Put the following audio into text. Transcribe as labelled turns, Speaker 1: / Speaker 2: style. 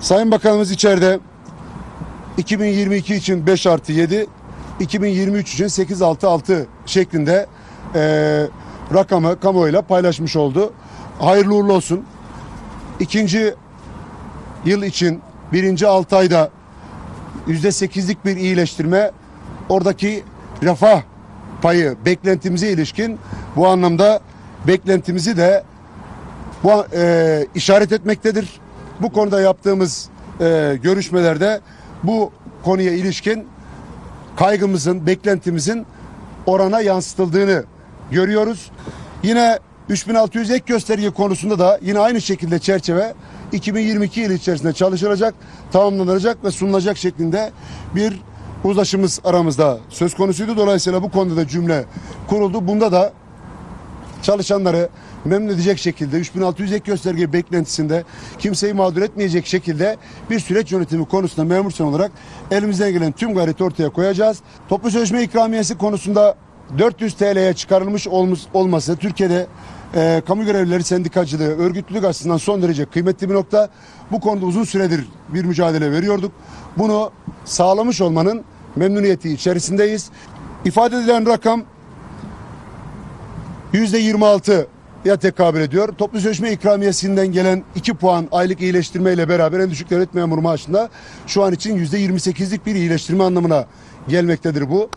Speaker 1: Sayın Bakanımız içeride 2022 için 5 artı 7, 2023 için 8 altı 6 şeklinde eee, rakamı kamuoyuyla paylaşmış oldu. Hayırlı uğurlu olsun. İkinci yıl için birinci 6 ayda %8'lik bir iyileştirme oradaki refah payı beklentimize ilişkin bu anlamda beklentimizi de bu e, işaret etmektedir. Bu konuda yaptığımız e, görüşmelerde bu konuya ilişkin kaygımızın, beklentimizin orana yansıtıldığını görüyoruz. Yine 3600 ek gösterge konusunda da yine aynı şekilde çerçeve 2022 yılı içerisinde çalışılacak, tamamlanacak ve sunulacak şeklinde bir uzlaşımız aramızda söz konusuydu. Dolayısıyla bu konuda da cümle kuruldu. Bunda da çalışanları memnun edecek şekilde 3600 ek gösterge beklentisinde kimseyi mağdur etmeyecek şekilde bir süreç yönetimi konusunda memur sen olarak elimizden gelen tüm gayreti ortaya koyacağız. Toplu sözleşme ikramiyesi konusunda 400 TL'ye çıkarılmış olması Türkiye'de e, kamu görevlileri sendikacılığı, örgütlülük açısından son derece kıymetli bir nokta. Bu konuda uzun süredir bir mücadele veriyorduk. Bunu sağlamış olmanın memnuniyeti içerisindeyiz. İfade edilen rakam %26 ya tekabül ediyor. Toplu sözleşme ikramiyesinden gelen 2 puan aylık iyileştirme ile beraber en düşük devlet memuru maaşında şu an için %28'lik bir iyileştirme anlamına gelmektedir bu.